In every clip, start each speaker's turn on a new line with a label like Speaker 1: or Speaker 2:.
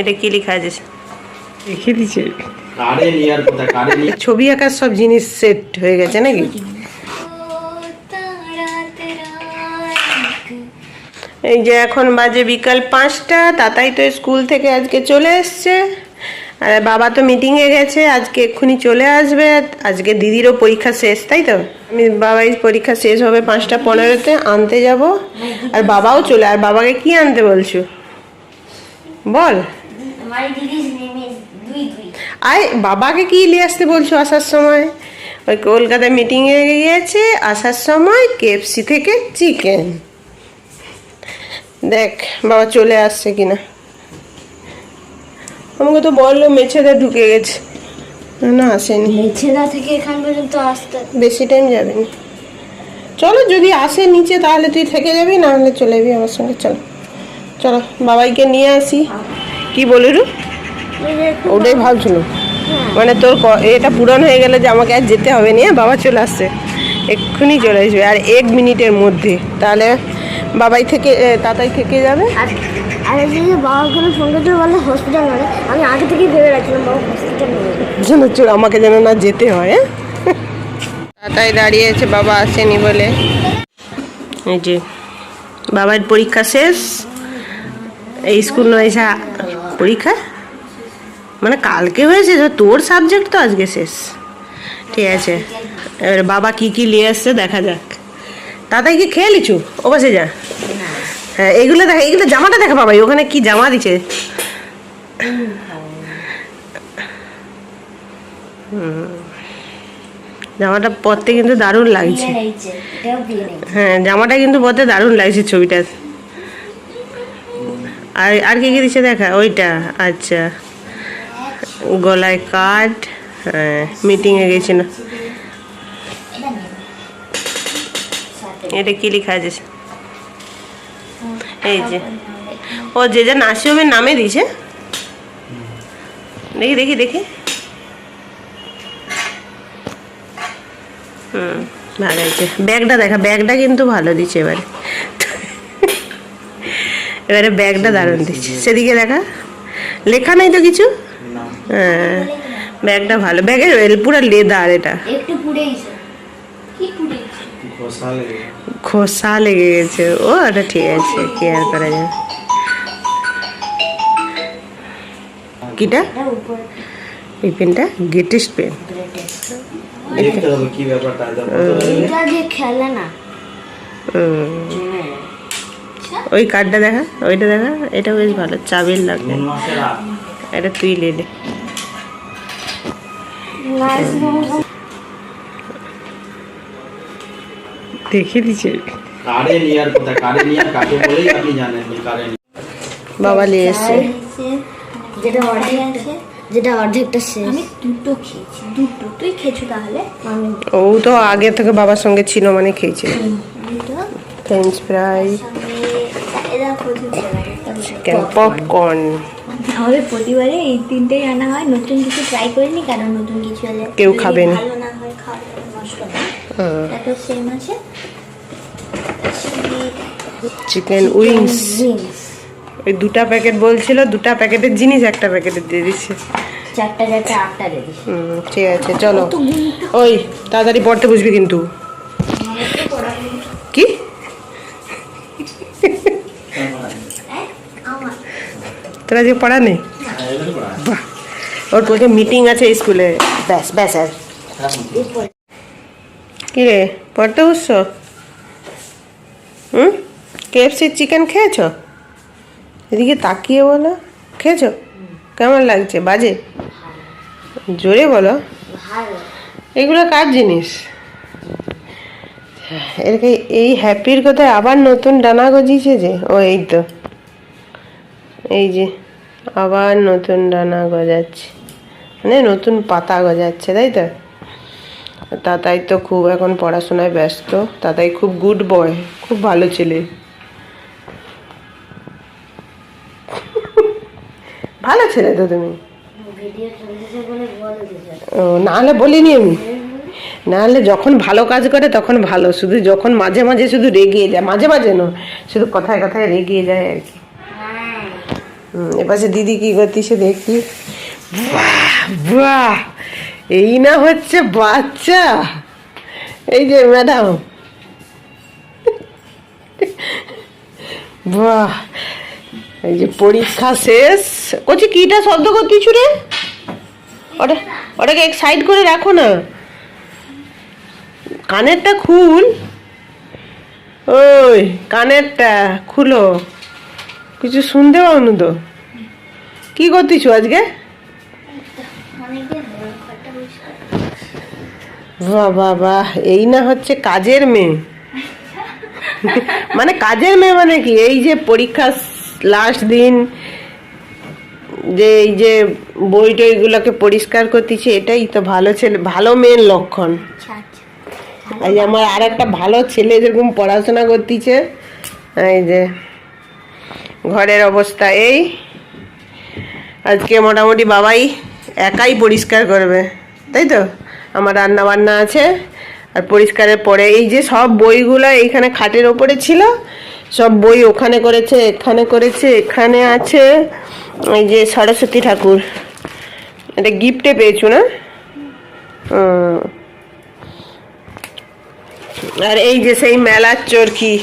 Speaker 1: এটা কি লেখা আছে? লিখে
Speaker 2: নিয়ে
Speaker 1: ছবি আঁকার সব জিনিস সেট হয়ে গেছে নাকি? এই যে এখন বাজে বিকাল পাঁচটা তাতাই তো স্কুল থেকে আজকে চলে এসছে। আর বাবা তো মিটিংয়ে গেছে আজকে এক্ষুনি চলে আসবে। আজকে দিদিরও পরীক্ষা শেষ তাই তো? আমি বাবাই পরীক্ষা শেষ হবে পাঁচটা পনেরোতে আনতে যাব। আর বাবাও চলে আর বাবাকে কি আনতে বলছো? বল। আয় বাবাকে কি নিয়ে আসতে বলছো আসার সময়? ওই কলকাতায় মিটিংয়ে গিয়েছে আসার সময় কেএফসি থেকে চিকেন দেখ বাবা চলে আসছে কিনা। আমাকে তো বলল মেছেদা ঢুকে গেছে। না আসেনি।
Speaker 3: মেছেদা থেকে এখান পর্যন্ত আসতে।
Speaker 1: বেশি টাইম যাবে না। চলো যদি আসে নিচে তাহলে তুই থেকে যাবি না হলে চলে যাবি আমার সঙ্গে। চলো চলো বাবাইকে নিয়ে আসি। কি বলে রু? ওটাই ভাবছিল মানে তোর এটা পূরণ হয়ে গেলে যে আমাকে আর যেতে হবে না বাবা চলে আসছে। এক্ষুনি চলে আসবে আর এক মিনিটের মধ্যে। তাহলে বাবাই থেকে তাতাই থেকে যাবে?
Speaker 3: আর বাবা ওখানে ফোন করতে বলে হসপিটাল মানে আমি আগে থেকেই ভেবে রাখছিলাম বাবা হসপিটাল নেবে
Speaker 1: যেন চল আমাকে যেন না যেতে হয় হ্যাঁ? তাতাই দাঁড়িয়ে আছে বাবা আসেনি বলে। এই যে বাবার পরীক্ষা শেষ। এই স্কুল নয় পরীক্ষা? মানে কালকে হয়েছে তো তোর সাবজেক্ট তো আজকে শেষ। ঠিক আছে এবার বাবা কি কি নিয়ে আসছে দেখা যাক। দাদাই কি খেয়ে লিচু ও বসে যা। হ্যাঁ এগুলো দেখা এগুলো জামাটা দেখা বাবাই ওখানে কি জামা দিছে? জামাটা পরতে কিন্তু দারুণ লাগছে। হ্যাঁ জামাটা কিন্তু পরতে দারুণ লাগছে ছবিটা আর আর কি কি দিচ্ছে দেখা? ওইটা আচ্ছা। গলায় কাঠ হ্যাঁ মিটিংয়ে গেছিল। এটা কি লেখা আছে? এই যে। ও, যে যে নাসিমের নামে দিছে? দেখি দেখি দেখি। হুম, ভালো হয়েছে। ব্যাগটা দেখা, ব্যাগটা কিন্তু ভালো দিচ্ছে এবারে। এবারে ব্যাগটা দারুণ দিচ্ছে। সেদিকে দেখা? লেখা নাই তো কিছু? হ্যাঁ ব্যাগটা ভালো। ব্যাগের পুরো লেদার এটা। খোসা লেগে গেছে। ও এটা ঠিক আছে কেয়ার করা যাবে কিটা?
Speaker 3: এটা উপরে।
Speaker 1: এই পেনটা?
Speaker 2: Greatest pen. কি ব্যাপারটা।
Speaker 3: খেলে না।
Speaker 1: ওই কার্ডটা দেখা ওইটা দেখা এটা বেশ ভালো চাবির লাগবে? এটা তুই লেলে দেখে
Speaker 2: নিয়ার।
Speaker 1: বাবা নিয়ে এসছে।
Speaker 3: যেটা অর্ধেক আছে যেটা অর্ধেকটা শেষ। আমি দুটো খেয়েছি। দুটো। তুই খেয়েছো তাহলে?
Speaker 1: ও তো আগে থেকে বাবার সঙ্গে ছিল মানে খেয়েছে। ফ্রেঞ্চ ফ্রাই চিকেন পপকর্ন
Speaker 3: আমাদের প্রতিবারে এই তিনটেই আনা হয়। নতুন কিছু ট্রাই করিনি কারণ নতুন কিছু হলে
Speaker 1: কেউ
Speaker 3: যদি
Speaker 1: খাবে না।
Speaker 3: ভালো না হয় খাওয়া নষ্ট সেম আছে।
Speaker 1: চিকেন উইংস ওই দুটা প্যাকেট বলছিল দুটা প্যাকেটের জিনিস একটা প্যাকেটে দিয়ে দিচ্ছে।
Speaker 3: চারটা চারটা আটটা
Speaker 1: হুম ঠিক আছে চলো। ওই তাড়াতাড়ি পড়তে বুঝবি কিন্তু কি তোরা যে পড়া নেই বাহ। ওর তোকে মিটিং আছে স্কুলে ব্যাস ব্যাস আর। কি রে পড়তে বসছ? হুম? কেএফসির চিকেন খেয়েছো? এদিকে তাকিয়ে বলো। খেয়েছো? কেমন লাগছে? বাজে? জোরে বলো। এগুলো কার জিনিস? এরকে এই হ্যাপির কথায় আবার নতুন ডানা গজিয়েছে যে? ও এই তো। এই যে। আবার নতুন ডানা গজাচ্ছে। মানে নতুন পাতা গজাচ্ছে, তাই তো? তাতাই তো খুব এখন পড়াশোনায় ব্যস্ত, তাতাই খুব গুড বয় খুব ভালো ছেলে। ভালো ছেলে তো তুমি। ও নাহলে বলিনি আমি। নাহলে যখন ভালো কাজ করে তখন ভালো, শুধু যখন মাঝে মাঝে শুধু রেগিয়ে যায়, মাঝে মাঝে নয়, শুধু কথায় কথায় রেগিয়ে যায় আর কি। এপাশে দিদি কি করতেছে দেখি বাহ এই না হচ্ছে বাচ্চা। এই যে ম্যাডাম। বাহ, এই যে পরীক্ষা শেষ। করছি কিটা শব্দ করতেছু রে? ওটা, ওটাকে এক সাইড করে রাখো না। কানেরটা খুল। ওই, কানেরটা খুলো। কিছু শুনতে পাওনি তো? কি করতেছো আজকে?
Speaker 3: হলো
Speaker 1: বাহ বাহ বাহ এই না হচ্ছে কাজের মেয়ে। মানে কাজের মেয়ে মানে কি? এই যে পরীক্ষা লাস্ট দিন যে এই যে বই টইগুলোকে পরিষ্কার করতেছে এটাই তো ভালো ছেলে ভালো মেয়ের লক্ষণ।
Speaker 3: আচ্ছা আচ্ছা।
Speaker 1: এই আমার আর একটা ভালো ছেলে যেরকম পড়াশোনা করতেছে এই যে ঘরের অবস্থা এই। আজকে মোটামুটি বাবাই একাই পরিষ্কার করবে, তাই তো? আমার রান্না বান্না আছে, আর পরিষ্কারের পরে এই যে সব বইগুলো এইখানে খাটের ওপরে ছিল, সব বই ওখানে করেছে, এখানে করেছে, এখানে আছে এই যে সরস্বতী ঠাকুর। এটা গিফটে পেয়েছ না? আর এই যে সেই মেলার চরকি,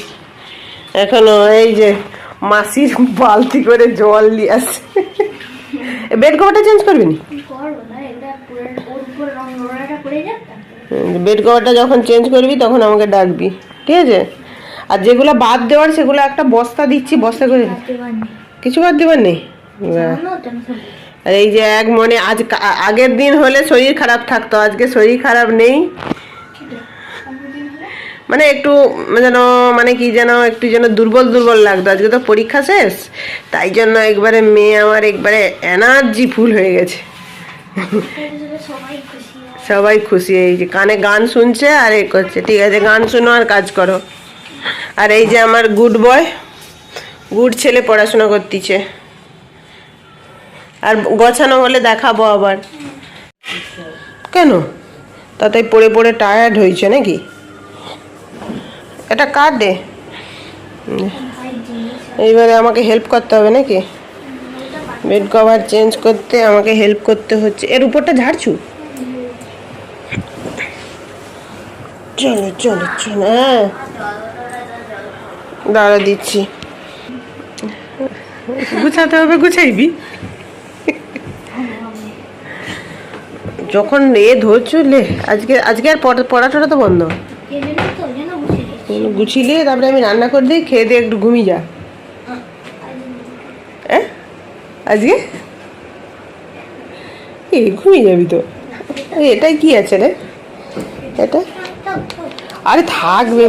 Speaker 1: এখনও এই যে মাসির বালতি করে জল নিয়ে আসে। বেড কভারটা চেঞ্জ করবি নি? বেড কভারটা যখন চেঞ্জ করবি, তখন আমাকে ডাকবি, ঠিক আছে? আর যেগুলো বাদ দেওয়ার, সেগুলো একটা বস্তা দিচ্ছি, বস্তা করে কিছু বাদ দেবার নেই? আর এই যে এক মনে আজ আগের দিন হলে শরীর খারাপ থাকতো, আজকে শরীর খারাপ নেই। মানে একটু যেন মানে কি যেন, একটু যেন দুর্বল দুর্বল লাগতো। আজকে তো পরীক্ষা শেষ, তাই জন্য একবারে মেয়ে আমার একবারে এনার্জি ফুল হয়ে গেছে।
Speaker 3: সবাই খুশি,
Speaker 1: এই যে কানে গান শুনছে আর এ করছে। ঠিক আছে, গান শুনো আর কাজ করো। আর এই যে আমার গুড বয় গুড ছেলে পড়াশোনা করতেছে। আর গোছানো হলে দেখাবো আবার। কেন? তাতে পড়ে পড়ে টায়ার্ড হয়েছে নাকি? এটা কার
Speaker 3: জিনিস
Speaker 1: এইবারে আমাকে হেল্প করতে হবে নাকি? বেড কভার চেঞ্জ করতে আমাকে হেল্প করতে হচ্ছে। এর উপরটা ঝাড়ছু? চলো চলো চলো হ্যাঁ। দাঁড়া দিচ্ছি। গুছাতে হবে গুছাইবি? যখন এ ধরছো লে আজকে আজকে আর পড়া- পড়াটা তো বন্ধ। গুছিয়ে তারপরে আমি রান্না করে দিই খেয়ে দিয়ে একটু ঘুমিয়ে যা হ্যাঁ আজকে এই ঘুমিয়ে যাবি তো এটাই কি আছে রে এটা আরে থাকবে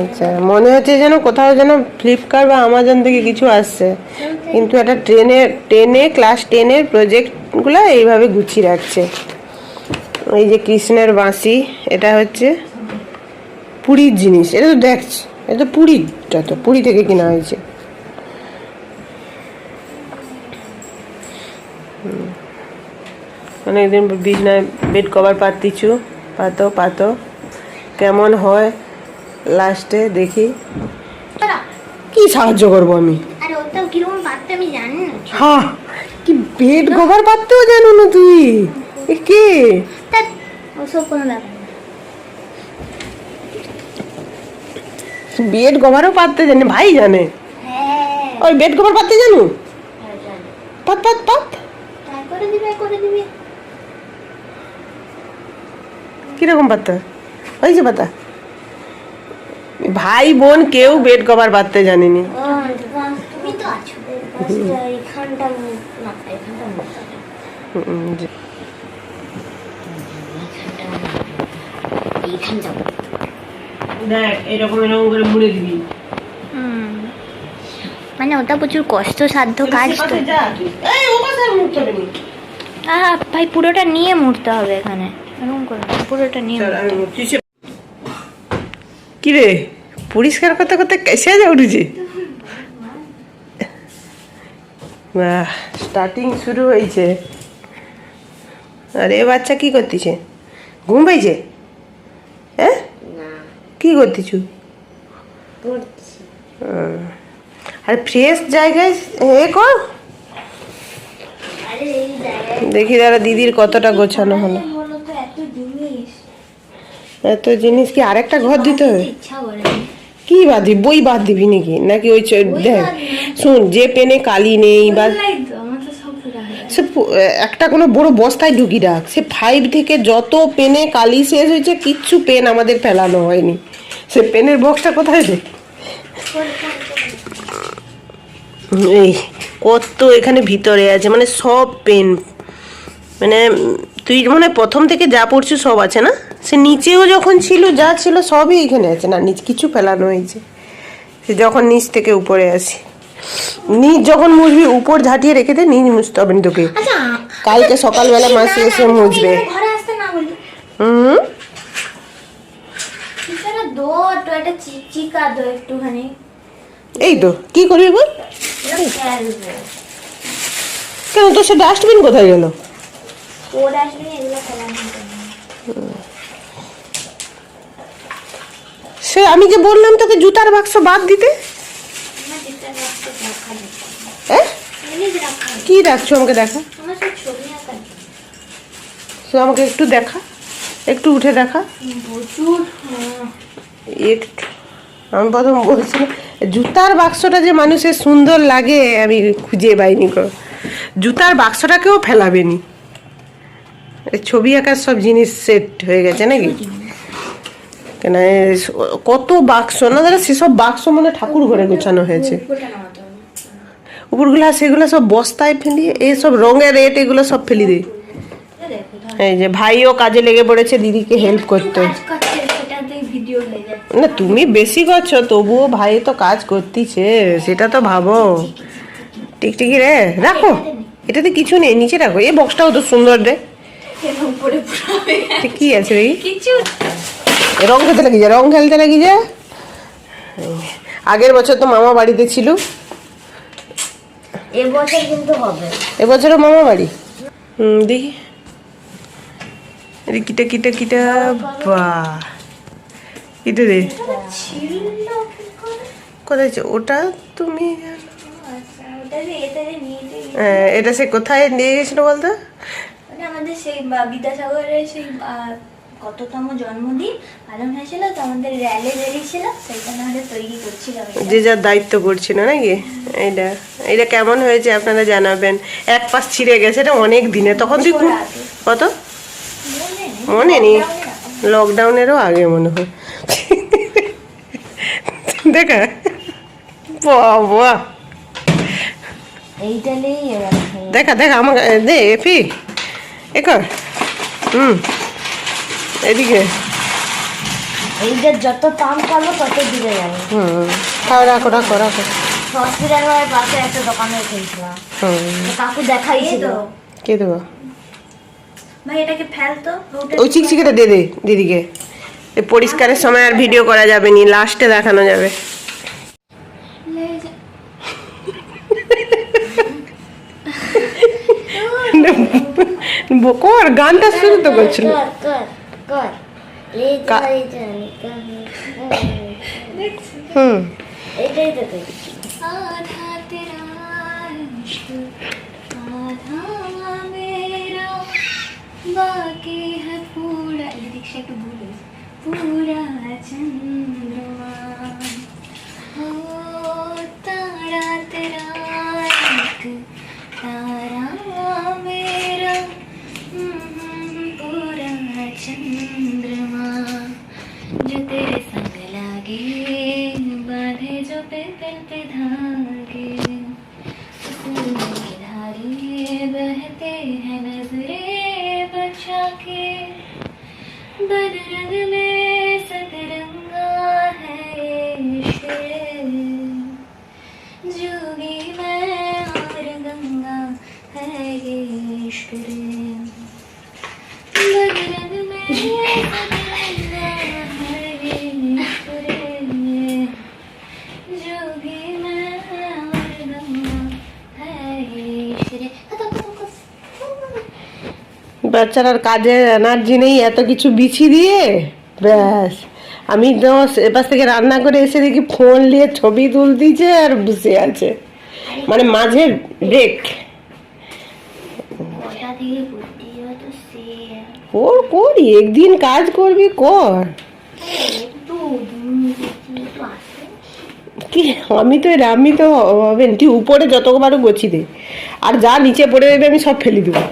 Speaker 1: আচ্ছা। মনে হচ্ছে যেন কোথাও যেন ফ্লিপকার্ট বা আমাজন থেকে কিছু আসছে। কিন্তু একটা ট্রেনে টেনে ক্লাস টেনের প্রজেক্টগুলো এইভাবে গুছিয়ে রাখছে। এই যে কৃষ্ণের বাঁশি এটা হচ্ছে পুরীর জিনিস। এটা তো দেখছ এটা তো পুরীটা তো পুরী থেকে কেনা হয়েছে। অনেকদিন বিছনায় বেড কভার পাতিছু পাতো পাতো। কেমন হয়? লাস্টে দেখি। কি সাহায্য করব আমি?
Speaker 3: আরে ওটাও কীরকম পারতে আমি জানি না
Speaker 1: হ্যাঁ কি বেড কভার পাততেও জানো না তুই? এ কে? বেড কভারও পাততে জানে ভাই জানে।
Speaker 3: হ্যাঁ।
Speaker 1: ওই বেড কভার পাততে জানো?
Speaker 3: হ্যাঁ, জানি।
Speaker 1: পাত পাত পাত।
Speaker 3: তাই করে দিবে করে দিবে।
Speaker 1: কীরকম পাতা ওই যে পাতা। ভাই বোন কেউ বেড কভার পাততে জানেনি।
Speaker 3: মানে ওটা প্রচুর কষ্টসাধ্য কাজ তো। ভাই পুরোটা নিয়ে মুড়তে হবে এখানে। এরকম করে পুরোটা নিয়ে
Speaker 1: কি রে পরিষ্কার করতে করতে কেসে যা উঠেছে স্টার্টিং শুরু হয়েছে। আর এ বাচ্চা কি করতেছে? ঘুম পাইছে? হ্যাঁ? কি করতেছু? আর ফ্রেশ জায়গায় এ কর। দেখি দাদা দিদির কতটা গোছানো হলো।
Speaker 3: এত জিনিস
Speaker 1: কি আরেকটা ঘর দিতে হবে? কি বাদ দিবি? বই বাদ দিবি নাকি? নাকি ওই দেখ শুন যে পেনে কালি নেই বা সে একটা কোনো বড় বস্তায় ঢুকি রাখ। সে ফাইভ থেকে যত পেনে কালি শেষ হয়েছে কিচ্ছু পেন আমাদের ফেলানো হয়নি। সে পেনের বক্সটা কোথায় রে এই কত এখানে ভিতরে আছে মানে সব পেন। মানে তুই মানে প্রথম থেকে যা পড়ছিস সব আছে না? সে নিচেও যখন ছিল যা ছিল সবই এখানে আছে। না নিচ কিছু ফেলানো হয়েছে। সে যখন নিচ থেকে উপরে আসি নিচ যখন মুছবি উপর ঝাঁটিয়ে রেখে দে নিচ মুছতে হবে না তোকে।
Speaker 3: আচ্ছা
Speaker 1: কালকে সকালবেলা মাসি এসে মুছবে। হুম? এই তো কি করবি বল? কেন তোর সে ডাস্টবিন কোথায় গেল?
Speaker 3: ওর আসবে এগুলো ফেলানো হবে না।
Speaker 1: সে আমি যে বললাম তোকে জুতার বাক্স বাদ দিতে? কি রাখছো আমাকে দেখা? আমাকে একটু দেখা। একটু উঠে দেখা। একটু আমি প্রথম বলছিলাম, জুতার বাক্সটা যে মানুষের সুন্দর লাগে, আমি খুঁজে পাইনি গো। জুতার বাক্সটাকেও ফেলাবে নি ছবি আঁকার সব জিনিস সেট হয়ে গেছে নাকি? কেন কত বাক্স না দাদা সেসব বাক্স মানে ঠাকুর ঘরে গোছানো হয়েছে।
Speaker 3: নামাতে
Speaker 1: সেগুলো সব বস্তায় ফেলি এই সব রঙের রেট এগুলো সব ফেলি দিই
Speaker 3: এই
Speaker 1: যে ভাইও কাজে লেগে পড়েছে দিদিকে হেল্প করতে। না তুমি বেশি করছ তবুও ভাই তো কাজ করতেছে সেটা তো ভাবো। টিকটিকি রে রাখো। এটাতে কিছু নেই নিচে রাখো। এই বক্সটাও তো সুন্দর রে কি আছে রে
Speaker 3: কিছু
Speaker 1: রং খেলতে লাগি যা রং খেলতে লাগি যা। আগের বছর তো মামা বাড়িতে ছিল।
Speaker 3: এবছর কিন্তু হবে।
Speaker 1: এবছরও মামা বাড়ি? হুম দেখি। এটা কিটা কিটা কিটা বা। কিটা রে? কোথায়? ওটা তুমি? হ্যাঁ, এটা সে কোথায় নিয়ে গেছিল বলতো?
Speaker 3: আমাদের সেই বিদ্যাসাগরের সেই কততম জন্মদিন পালন হয়েছিল তো আমাদের র্যালি বেরিয়েছিল সেইখানে তৈরি করছিলাম
Speaker 1: যে যার দায়িত্ব করছিল নাকি? এইটা এইটা কেমন হয়েছে আপনারা জানাবেন। এক পাশ ছিঁড়ে গেছে এটা অনেক দিনে। তখন তুই কত?
Speaker 3: মনে নেই?
Speaker 1: লকডাউনেরও আগে মনে হয়। দেখা। বাবা। দেখা দেখা আমাকে দে এফি। এ কর। হুম। এদিকে।
Speaker 3: এইটা যত পাম করব তত দূরে যাবে।
Speaker 1: হুম। রাখো রাখো রাখো।
Speaker 3: হসপিটালের পাশে একটা দোকানে খেয়েছিলাম
Speaker 1: হুম।
Speaker 3: কাকু দেখাইছিল।
Speaker 1: কে দেবো?
Speaker 3: ভাই এটাকে ফেলতো
Speaker 1: ওই চিকচিকেটা দে দে দিদিকে। পরিষ্কারের সময় আর ভিডিও করা যাবে নি লাস্টে দেখানো যাবে। কর গানটা শুরু তো করছিল।
Speaker 3: কর কর কর এই তো
Speaker 1: কা-
Speaker 3: এই তো
Speaker 1: হুম
Speaker 3: এটাই তো দেখছি आधा तेरा इश्क आधा मेरा बाकी है पूरा लिरिक्स একটু ভুল হয়েছে। पूरा चंद्रमा हो तारा तेरा एक तारा मेरा हम्म, पूरा चंद्रमा जो तेरे संग लागे बाधे जो पे पे धागे
Speaker 1: বাচ্চারার কাজে এনার্জি নেই এত কিছু বিছি দিয়ে ব্যাস। আমি তো এপাশ থেকে রান্না করে এসে দেখি ফোন নিয়ে ছবি তুলতিছে আর বসে আছে। মানে মাঝে ব্রেক ওর করি একদিন কাজ করবি কর। কি আমি তো আমি তো হবে না। তুই উপরে যতবারও গছি দে আর যা নিচে পড়ে দেবে আমি সব ফেলে দেবো।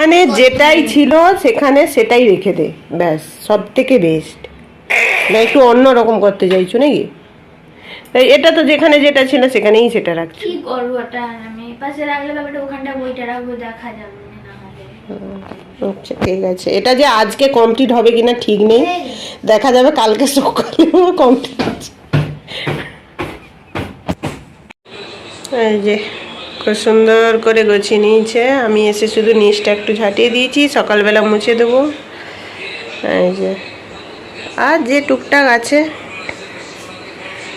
Speaker 1: মানে যেটাই ছিল সেখানে সেটাই রেখে দে। ব্যাস সব থেকে বেস্ট না একটু অন্য রকম করতে চাইছো নাকি? তাই এটা তো যেখানে যেটা ছিল সেখানেই সেটা রাখছি।
Speaker 3: কি করব ওটা? আমি পাশে রাখলে ব্যাপারটা ওখানটা বইটা রাখব দেখা যাবে
Speaker 1: আচ্ছা ঠিক আছে। এটা যে আজকে কমপ্লিট হবে কিনা ঠিক নেই। দেখা যাবে কালকে সকালে কমপ্লিট এই যে খুব সুন্দর করে গুছিয়ে নিয়েছে। আমি এসে শুধু নিচটা একটু ঝাঁটিয়ে দিয়েছি, সকালবেলা মুছে দেবো। এই যে। আর যে টুকটাক আছে,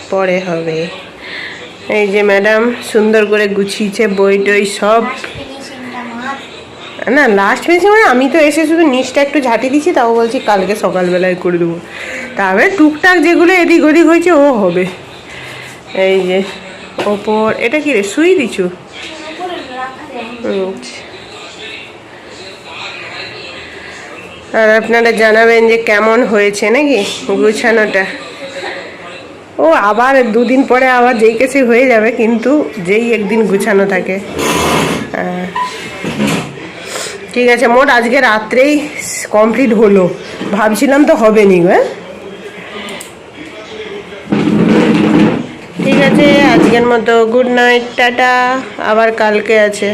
Speaker 1: পরে হবে। এই যে ম্যাডাম সুন্দর করে গুছিয়েছে বই টই সব। না লাস্ট ফেসে মানে আমি তো এসে শুধু নিচটা একটু ঝাঁটি দিচ্ছি তাও বলছি কালকে সকালবেলায় করে দেবো। তারপরে টুকটাক যেগুলো এদিক ওদিক হয়েছে, ও হবে। এই যে, ওপর, এটা কি রে শুই দিছু
Speaker 3: উপরে রাখা যায়
Speaker 1: আচ্ছা। আর আপনারা জানাবেন যে কেমন হয়েছে নাকি গুছানোটা? ও, আবার দুদিন পরে আবার যেই কেসে হয়ে যাবে, কিন্তু যেই একদিন গুছানো থাকে। ঠিক আছে, মোট আজকে রাত্রেই কমপ্লিট হলো। ভাবছিলাম তো হবে নি হ্যাঁ? আছে আজকের মতো গুড নাইট টাটা আবার কালকে আছে।